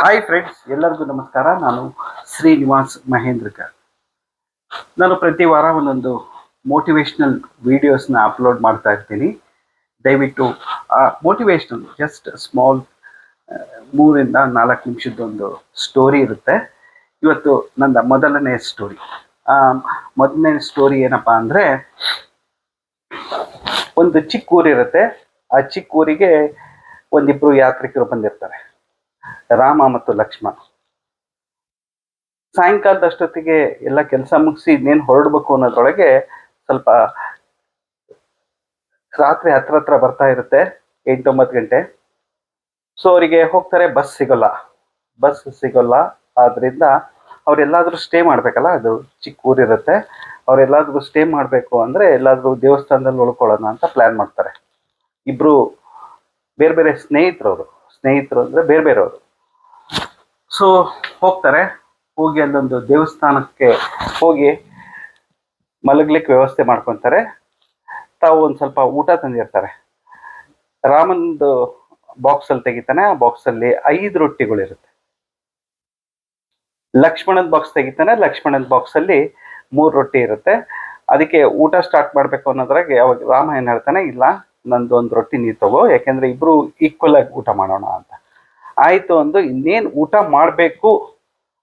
Hi friends ಎಲ್ಲರಿಗೂ ನಮಸ್ಕಾರ. ನಾನು ಶ್ರೀನಿವಾಸ್ ಮಹೇಂದ್ರಕರ್. ನಾನು ಪ್ರತಿ ವಾರ ಒಂದೊಂದು ಮೋಟಿವೇಶ್ನಲ್ ವೀಡಿಯೋಸ್ನ ಅಪ್ಲೋಡ್ ಮಾಡ್ತಾ ಇರ್ತೀನಿ. ದಯವಿಟ್ಟು ಮೋಟಿವೇಶ್ನಲ್ ಜಸ್ಟ್ ಸ್ಮಾಲ್ ಮೂರಿಂದ ನಾಲ್ಕು ನಿಮಿಷದ್ದೊಂದು ಸ್ಟೋರಿ ಇರುತ್ತೆ. ಇವತ್ತು ನನ್ನ ಮೊದಲನೇ ಸ್ಟೋರಿ ಮೊದಲನೇ ಸ್ಟೋರಿ ಏನಪ್ಪ ಅಂದರೆ, ಒಂದು ಚಿಕ್ಕ ಊರಿರುತ್ತೆ. ಆ ಚಿಕ್ಕ ಊರಿಗೆ ಒಂದಿಬ್ಬರು ಯಾತ್ರಿಕರು ಬಂದಿರ್ತಾರೆ. ರಾಮ ಮತ್ತು ಲಕ್ಷ್ಮಣ ಸಾಯಂಕಾಲದಷ್ಟೊತ್ತಿಗೆ ಎಲ್ಲ ಕೆಲಸ ಮುಗಿಸಿ ಇನ್ನೇನು ಹೊರಡ್ಬೇಕು ಅನ್ನೋದ್ರೊಳಗೆ ಸ್ವಲ್ಪ ರಾತ್ರಿ ಹತ್ರ ಹತ್ರ ಬರ್ತಾ ಇರುತ್ತೆ, ಎಂಟೊಂಬತ್ತು ಗಂಟೆ. ಸೊ ಅವರಿಗೆ ಹೋಗ್ತಾರೆ ಬಸ್ ಸಿಗೋಲ್ಲ. ಬಸ್ ಸಿಗೋಲ್ಲ. ಆದ್ರಿಂದ ಅವರೆಲ್ಲಾದ್ರೂ ಸ್ಟೇ ಮಾಡ್ಬೇಕಲ್ಲ? ಅದು ಚಿಕ್ಕ ಊರಿರುತ್ತೆ. ಅವರೆಲ್ಲಾದ್ರೂ ಸ್ಟೇ ಮಾಡಬೇಕು ಅಂದರೆ ಎಲ್ಲಾದ್ರೂ ದೇವಸ್ಥಾನದಲ್ಲಿ ಉಳ್ಕೊಳ್ಳೋಣ ಅಂತ ಪ್ಲ್ಯಾನ್ ಮಾಡ್ತಾರೆ. ಇಬ್ರು ಬೇರೆ ಬೇರೆ ಸ್ನೇಹಿತರವರು ಸ್ನೇಹಿತರು ಅಂದರೆ ಬೇರೆ ಬೇರೆಯವರು. ಸೊ ಹೋಗ್ತಾರೆ. ಹೋಗಿ ಅಲ್ಲೊಂದು ದೇವಸ್ಥಾನಕ್ಕೆ ಹೋಗಿ ಮಲಗ್ಲಿಕ್ಕೆ ವ್ಯವಸ್ಥೆ ಮಾಡ್ಕೊತಾರೆ. ತಾವು ಒಂದು ಸ್ವಲ್ಪ ಊಟ ತಂದಿರ್ತಾರೆ. ರಾಮಂದು ಬಾಕ್ಸಲ್ಲಿ ತೆಗಿತಾನೆ. ಆ ಬಾಕ್ಸಲ್ಲಿ ಐದು ರೊಟ್ಟಿಗಳಿರುತ್ತೆ. ಲಕ್ಷ್ಮಣದ ಬಾಕ್ಸ್ ತೆಗಿತಾನೆ. ಲಕ್ಷ್ಮಣನ ಬಾಕ್ಸಲ್ಲಿ ಮೂರು ರೊಟ್ಟಿ ಇರುತ್ತೆ. ಅದಕ್ಕೆ ಊಟ ಸ್ಟಾರ್ಟ್ ಮಾಡಬೇಕು ಅನ್ನೋದ್ರಾಗೆ ಅವಾಗ ರಾಮ ಏನು ಹೇಳ್ತಾನೆ, ಇಲ್ಲ ನಂದು ರೊಟ್ಟಿ ನೀರು ತಗೋ, ಯಾಕೆಂದ್ರೆ ಇಬ್ರು ಈಕ್ವಲ್ ಆಗಿ ಊಟ ಮಾಡೋಣ ಅಂತ. ಆಯ್ತು ಅಂದು ಇನ್ನೇನು ಊಟ ಮಾಡಬೇಕು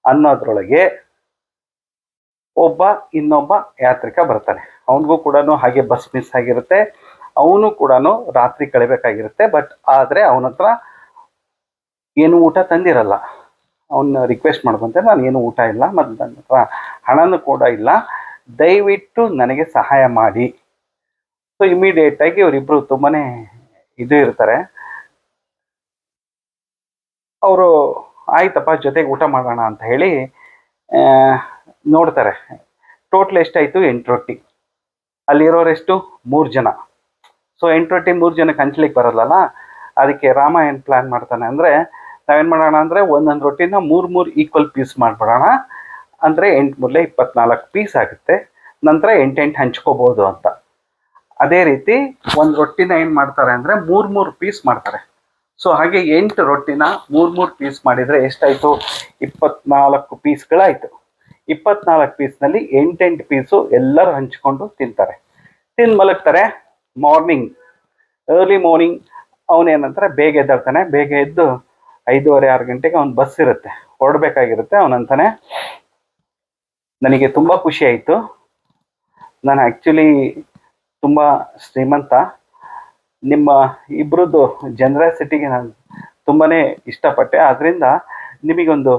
ಅನ್ನೋದ್ರೊಳಗೆ ಒಬ್ಬ ಇನ್ನೊಬ್ಬ ಯಾತ್ರಿಕ ಬರ್ತಾನೆ. ಅವನಿಗೂ ಕೂಡ ಹಾಗೆ ಬಸ್ ಮಿಸ್ ಆಗಿರುತ್ತೆ. ಅವನು ಕೂಡ ರಾತ್ರಿ ಕಳಿಬೇಕಾಗಿರುತ್ತೆ ಬಟ್ ಆದರೆ ಅವನ ಹತ್ರ ಏನು ಊಟ ತಂದಿರಲ್ಲ. ಅವನ್ನ ರಿಕ್ವೆಸ್ಟ್ ಮಾಡ್ಕೊಂತೆ ನಾನು ಏನು ಊಟ ಇಲ್ಲ ಮತ್ತು ನನ್ನ ಹತ್ರ ಹಣನೂ ಕೂಡ ಇಲ್ಲ. ದಯವಿಟ್ಟು ನನಗೆ ಸಹಾಯ ಮಾಡಿ. ಸೊ ಇಮಿಡಿಯೇಟ್ ಆಗಿ ಅವರಿಬ್ರು ತುಂಬಾನೇ ಇದು ಇರ್ತಾರೆ. ಅವರು, ಆಯ್ತಪ್ಪ, ಜೊತೆಗೆ ಊಟ ಮಾಡೋಣ ಅಂತ ಹೇಳಿ ನೋಡ್ತಾರೆ. ಟೋಟಲ್ ಎಷ್ಟಾಯ್ತು? ಎಂಟು ರೊಟ್ಟಿ. ಅಲ್ಲಿರೋರೆಷ್ಟು ಮೂರು ಜನ. ಸೊ ಎಂಟು ರೊಟ್ಟಿ, ಮೂರು ಜನಕ್ಕೆ ಹಂಚ್ಲಿಕ್ಕೆ ಬರಲ್ಲಲ್ಲ? ಅದಕ್ಕೆ ರಾಮ ಏನು ಪ್ಲ್ಯಾನ್ ಮಾಡ್ತಾನೆ ಅಂದರೆ, ನಾವೇನು ಮಾಡೋಣ ಅಂದರೆ, ಒಂದೊಂದು ರೊಟ್ಟಿನ ಮೂರು ಮೂರು ಈಕ್ವಲ್ ಪೀಸ್ ಮಾಡಿಬಿಡೋಣ. ಅಂದರೆ ಎಂಟು ಮೂರಲೆ ಇಪ್ಪತ್ನಾಲ್ಕು ಪೀಸ್ ಆಗುತ್ತೆ. ನಂತರ ಎಂಟೆಂಟು ಹಂಚ್ಕೋಬೋದು ಅಂತ. ಅದೇ ರೀತಿ ಒಂದು ರೊಟ್ಟಿನ ಏನು ಮಾಡ್ತಾರೆ ಅಂದರೆ ಮೂರು ಮೂರು ಪೀಸ್ ಮಾಡ್ತಾರೆ. ಸೊ ಹಾಗೆ ಎಂಟು ರೊಟ್ಟಿನ ಮೂರು ಮೂರು ಪೀಸ್ ಮಾಡಿದರೆ ಎಷ್ಟಾಯಿತು? ಇಪ್ಪತ್ನಾಲ್ಕು ಪೀಸ್ಗಳಾಯಿತು ಇಪ್ಪತ್ನಾಲ್ಕು ಪೀಸ್ನಲ್ಲಿ ಎಂಟೆಂಟು ಪೀಸು ಎಲ್ಲರೂ ಹಂಚಿಕೊಂಡು ತಿಂತಾರೆ. ತಿಂದು ಮಲಗ್ತಾರೆ ಮಾರ್ನಿಂಗ್ ಅರ್ಲಿ ಮಾರ್ನಿಂಗ್ ಅವನೇನಂತಾರೆ ಬೇಗ ಎದ್ದಾಡ್ತಾನೆ ಬೇಗ ಎದ್ದು ಐದೂವರೆ, ಆರು ಗಂಟೆಗೆ ಅವ್ನ ಬಸ್ ಇರುತ್ತೆ. ಹೊರಡ್ಬೇಕಾಗಿರುತ್ತೆ ಅವನಂತಾನೆ ನನಗೆ ತುಂಬ ಖುಷಿ ಆಯಿತು. ನಾನು ಆ್ಯಕ್ಚುಲಿ ತುಂಬ ಶ್ರೀಮಂತ. ನಿಮ್ಮ ಇಬ್ಬರದ್ದು ಜನರಾಸಿಟಿಗೆ ನಾನು ತುಂಬಾ ಇಷ್ಟಪಟ್ಟೆ. ಆದ್ದರಿಂದ ನಿಮಗೊಂದು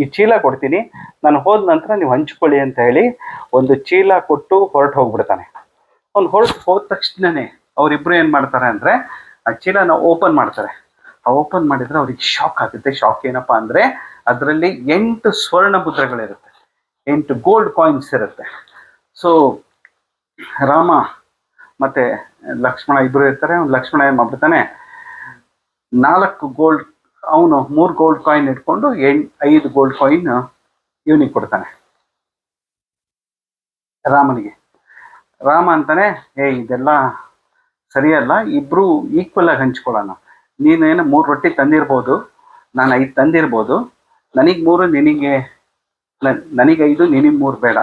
ಈ ಚೀಲ ಕೊಡ್ತೀನಿ. ನಾನು ಹೋದ ನಂತರ ನೀವು ಹಂಚ್ಕೊಳ್ಳಿ ಅಂತ ಹೇಳಿ ಒಂದು ಚೀಲ ಕೊಟ್ಟು ಹೊರಟು ಹೋಗ್ಬಿಡ್ತಾನೆ. ಅವ್ನು ಹೊರಟು ಹೋದ ತಕ್ಷಣನೇ ಅವರಿಬ್ರು ಏನು ಮಾಡ್ತಾರೆ ಅಂದರೆ ಆ ಚೀಲನ ಓಪನ್ ಮಾಡ್ತಾರೆ. ಆ ಓಪನ್ ಮಾಡಿದ್ರೆ ಅವ್ರಿಗೆ ಶಾಕ್ ಆಗುತ್ತೆ. ಶಾಕ್ ಏನಪ್ಪ ಅಂದರೆ ಅದರಲ್ಲಿ ಎಂಟು ಸ್ವರ್ಣ ಮುದ್ರೆಗಳಿರುತ್ತೆ. ಎಂಟು ಗೋಲ್ಡ್ ಕಾಯಿನ್ಸ್ ಇರುತ್ತೆ. ಸೊ ರಾಮ ಮತ್ತೆ ಲಕ್ಷ್ಮಣ ಇಬ್ರು ಇರ್ತಾರೆ, ಅವ್ನು ಲಕ್ಷ್ಮಣ ಏನ್ ಮಾಡ್ಬಿಡ್ತಾನೆ, ನಾಲ್ಕು ಗೋಲ್ಡ್ ಅವನು ಮೂರು ಗೋಲ್ಡ್ ಕಾಯಿನ್ ಇಟ್ಕೊಂಡು ಎಂಟ್ ಐದು ಗೋಲ್ಡ್ ಕಾಯಿನ್ ಇವನಿಗೆ ಕೊಡ್ತಾನೆ. ರಾಮನಿಗೆ. ರಾಮ ಅಂತಾನೆ, ಏ, ಇದೆಲ್ಲ ಸರಿಯಲ್ಲ, ಇಬ್ರು ಈಕ್ವಲ್ ಆಗಿ ಹಂಚ್ಕೊಳ್ಳೋಣ. ನೀನೇನು ಮೂರು ರೊಟ್ಟಿ ತಂದಿರ್ಬೋದು, ನಾನು ಐದು ತಂದಿರ್ಬೋದು, ನನಗೆ ಮೂರು, ನಿನಗೆ ನನಗೆ ಐದು, ನಿನಗೆ ಮೂರು ಬೇಡ.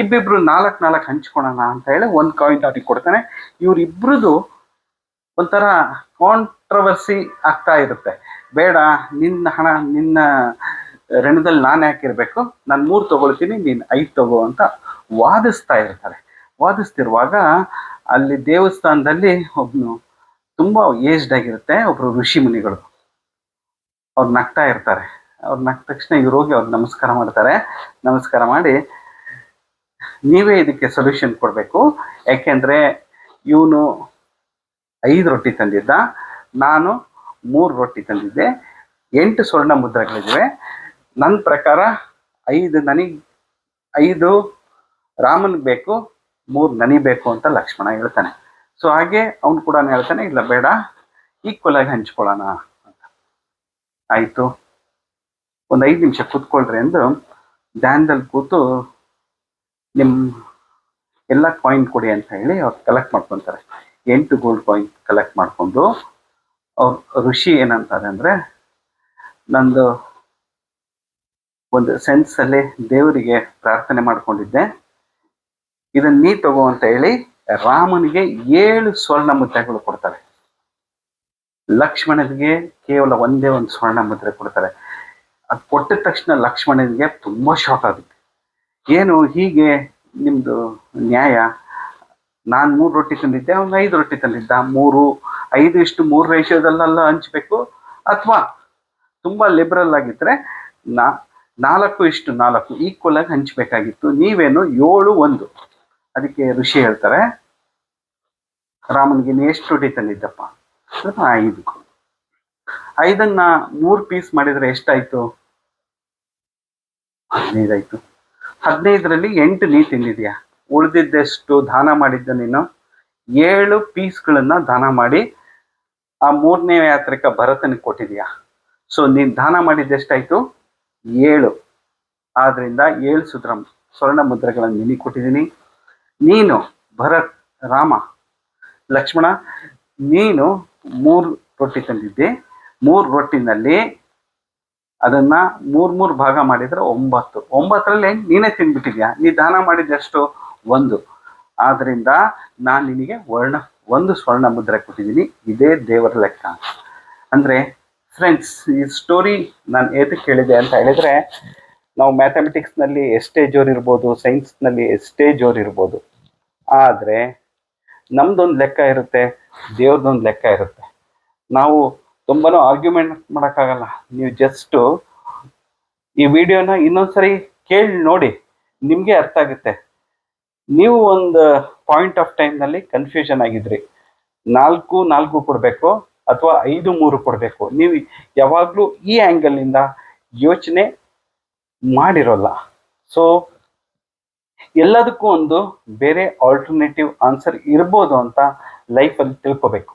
ಇಬ್ಬಿಬ್ರು ನಾಲ್ಕು ನಾಲ್ಕು ಹಂಚ್ಕೊಳೋಣ ಅಂತ ಹೇಳಿ ಒಂದು ಕಾಯಿನ್ ಅವ್ರಿಗೆ ಕೊಡ್ತಾನೆ. ಇವ್ರಿಬ್ರದ್ದು ಒಂಥರ ಕಾಂಟ್ರವರ್ಸಿ ಆಗ್ತಾ ಇರುತ್ತೆ. ಬೇಡ, ನಿನ್ನ ಹಣ, ನಿನ್ನ ಋಣದಲ್ಲಿ ನಾನು ಯಾಕಿರ್ಬೇಕು ನಾನು ಮೂರು ತಗೊಳ್ತೀನಿ, ನೀನು ಐದು ತಗೋ ಅಂತ ವಾದಿಸ್ತಾ ಇರ್ತಾರೆ. ವಾದಿಸ್ತಿರುವಾಗ ಅಲ್ಲಿ ದೇವಸ್ಥಾನದಲ್ಲಿ ಒಬ್ನು ತುಂಬ ಏಜ್ಡ್ ಆಗಿರುತ್ತೆ, ಒಬ್ರು ಋಷಿ ಮುನಿಗಳು. ಅವ್ರು ನಗ್ತಾ ಇರ್ತಾರೆ. ಅವ್ರು ನಗ್ದ ತಕ್ಷಣ ಇವ್ರು ಹೋಗಿ ಅವ್ರು ನಮಸ್ಕಾರ ಮಾಡ್ತಾರೆ. ನಮಸ್ಕಾರ ಮಾಡಿ ನೀವೇ ಇದಕ್ಕೆ ಸೊಲ್ಯೂಷನ್ ಕೊಡಬೇಕು. ಯಾಕೆಂದರೆ ಇವನು ಐದು ರೊಟ್ಟಿ ತಂದಿದ್ದ, ನಾನು ಮೂರು ರೊಟ್ಟಿ ತಂದಿದ್ದೆ, ಎಂಟು ಸ್ವರ್ಣ ಮುದ್ರೆಗಳಿವೆ ನನ್ನ ಪ್ರಕಾರ ಐದು ನನಗೆ ಐದು ರಾಮನಿಗೆ ಬೇಕು, ಮೂರು ನನಗೆ ಬೇಕು ಅಂತ ಲಕ್ಷ್ಮಣ ಹೇಳ್ತಾನೆ. ಸೊ ಹಾಗೆ ಅವನು ಕೂಡ ಹೇಳ್ತಾನೆ, ಇಲ್ಲ ಬೇಡ ಈಕ್ವಲ್ ಆಗಿ ಹಂಚ್ಕೊಳ್ಳೋಣ ಅಂತ. ಆಯಿತು. ಒಂದು ಐದು ನಿಮಿಷ ಕೂತ್ಕೊಳ್ರಿ ಎಂದು ಧ್ಯಾನದಲ್ಲಿ ಕೂತು ನಿಮ್ಮ ಎಲ್ಲ ಕಾಯಿನ್ ಕೊಡಿ ಅಂತ ಹೇಳಿ ಅವ್ರು ಕಲೆಕ್ಟ್ ಮಾಡ್ಕೊತಾರೆ. ಎಂಟು ಗೋಲ್ಡ್ ಕಾಯಿನ್ ಕಲೆಕ್ಟ್ ಮಾಡಿಕೊಂಡು ಅವ್ರ ಋಷಿ ಏನಂತಾರೆ ಅಂದರೆ ನಂದು ಒಂದು ಸೆನ್ಸಲ್ಲಿ ದೇವರಿಗೆ ಪ್ರಾರ್ಥನೆ ಮಾಡ್ಕೊಂಡಿದ್ದೆ. ಇದನ್ನ ನೀ ತಗೋ ಅಂತ ಹೇಳಿ ರಾಮನಿಗೆ ಏಳು ಸ್ವರ್ಣ ಮುದ್ರೆಗಳು ಕೊಡ್ತಾರೆ. ಲಕ್ಷ್ಮಣನಿಗೆ ಕೇವಲ ಒಂದೇ ಒಂದು ಸ್ವರ್ಣ ಮುದ್ರೆ ಕೊಡ್ತಾರೆ. ಅದು ಕೊಟ್ಟ ತಕ್ಷಣ ಲಕ್ಷ್ಮಣನಿಗೆ ತುಂಬಾ ಶಾಕ್ ಆಗುತ್ತೆ. ಏನು ಹೀಗೆ ನಿಮ್ದು ನ್ಯಾಯ? ನಾನು ಮೂರು ರೊಟ್ಟಿ ತಂದಿದ್ದೆ, ಅವ್ನು ಐದು ರೊಟ್ಟಿ ತಂದಿದ್ದ. ಮೂರು, ಐದು ಇಷ್ಟು ಮೂರು ರೇಷಿಯೋದಲ್ಲೆಲ್ಲ ಹಂಚ್ಬೇಕು ಅಥವಾ ತುಂಬಾ ಲಿಬರಲ್ ಆಗಿದ್ರೆ ನಾ, ನಾಲ್ಕು ಇಷ್ಟು ನಾಲ್ಕು ಈಕ್ವಲ್ ಆಗಿ ಹಂಚ್ಬೇಕಾಗಿತ್ತು. ನೀವೇನು ಏಳು ಒಂದು. ಅದಕ್ಕೆ ಋಷಿ ಹೇಳ್ತಾರೆ, ರಾಮನಿಗೆ ಎಷ್ಟು ರೊಟ್ಟಿ ತಂದಿದ್ದಪ್ಪ? ಐದು. ಐದನ್ನ ಮೂರು ಪೀಸ್ ಮಾಡಿದ್ರೆ ಎಷ್ಟಾಯ್ತು? ಹದಿನೈದಾಯ್ತು. ಹದಿನೈದರಲ್ಲಿ ಎಂಟು ನೀ ತಿಂದಿದ್ಯಾ? ಉಳಿದಿದ್ದೆಷ್ಟು ದಾನ ಮಾಡಿದ್ದ ನೀನು? ಏಳು ಪೀಸ್ಗಳನ್ನು ದಾನ ಮಾಡಿ ಆ ಮೂರನೇ ಯಾತ್ರಿಕ ಭರತನಿಗೆ ಕೊಟ್ಟಿದ್ಯಾ? ಸೊ ನೀನು ದಾನ ಮಾಡಿದ್ದೆಷ್ಟಾಯಿತು ಏಳು. ಆದ್ದರಿಂದ ಏಳು ಸುದ್ರ ಸ್ವರ್ಣ ಮುದ್ರೆಗಳನ್ನು ನಿನಗೆ ಕೊಟ್ಟಿದ್ದೀನಿ. ನೀನು ಭರತ್, ರಾಮ, ಲಕ್ಷ್ಮಣ, ನೀನು ಮೂರು ರೊಟ್ಟಿ ತಂದಿದ್ದೆ. ಮೂರು ರೊಟ್ಟಿನಲ್ಲಿ ಅದನ್ನ ಮೂರ್ ಮೂರ್ ಭಾಗ ಮಾಡಿದ್ರೆ ಒಂಬತ್ತು. ಒಂಬತ್ತರಲ್ಲಿ ನೀನೇ ತಿನ್ಬಿಟ್ಟಿದ್ಯಾ ನೀ ದಾನ ಮಾಡಿದಷ್ಟು ಒಂದು. ಆದ್ರಿಂದ ನಾನು ನಿನಗೆ ವರ್ಣ, ಒಂದು ಸ್ವರ್ಣ ಮುದ್ರೆ ಕೊಟ್ಟಿದ್ದೀನಿ. ಇದೇ ದೇವರ ಲೆಕ್ಕ. ಅಂದ್ರೆ ಫ್ರೆಂಡ್ಸ್ ಈ ಸ್ಟೋರಿ ನಾನು ಏತಕ್ಕೆ ಕೇಳಿದೆ ಅಂತ ಹೇಳಿದ್ರೆ, ನಾವು ಮ್ಯಾಥಮೆಟಿಕ್ಸ್ನಲ್ಲಿ ಎಷ್ಟೇ ಜೋರ್ ಇರ್ಬೋದು ಸೈನ್ಸ್ನಲ್ಲಿ ಎಷ್ಟೇ ಜೋರ್ ಇರ್ಬೋದು, ಆದರೆ ನಮ್ದೊಂದು ಲೆಕ್ಕ ಇರುತ್ತೆ, ದೇವ್ರದೊಂದು ಲೆಕ್ಕ ಇರುತ್ತೆ. ನಾವು ತುಂಬಾನು ಆರ್ಗ್ಯುಮೆಂಟ್ ಮಾಡೋಕ್ಕಾಗಲ್ಲ. ನೀವು ಜಸ್ಟು ಈ ವಿಡಿಯೋನ ಇನ್ನೊಂದ್ಸರಿ ಕೇಳಿ ನೋಡಿ, ನಿಮಗೆ ಅರ್ಥ ಆಗುತ್ತೆ. ನೀವು ಒಂದು ಪಾಯಿಂಟ್ ಆಫ್ ಟೈಮ್ನಲ್ಲಿ ಕನ್ಫ್ಯೂಷನ್ ಆಗಿದ್ರಿ. ನಾಲ್ಕು ನಾಲ್ಕು ಕೊಡಬೇಕು ಅಥವಾ ಐದು, ಮೂರು ಕೊಡಬೇಕು. ನೀವು ಯಾವಾಗಲೂ ಈ ಆ್ಯಂಗಲ್ನಿಂದ ಯೋಚನೆ ಮಾಡಿರೋಲ್ಲ. ಸೊ ಎಲ್ಲದಕ್ಕೂ ಒಂದು ಬೇರೆ ಆಲ್ಟರ್ನೇಟಿವ್ ಆನ್ಸರ್ ಇರ್ಬೋದು ಅಂತ ಲೈಫಲ್ಲಿ ತಿಳ್ಕೊಬೇಕು.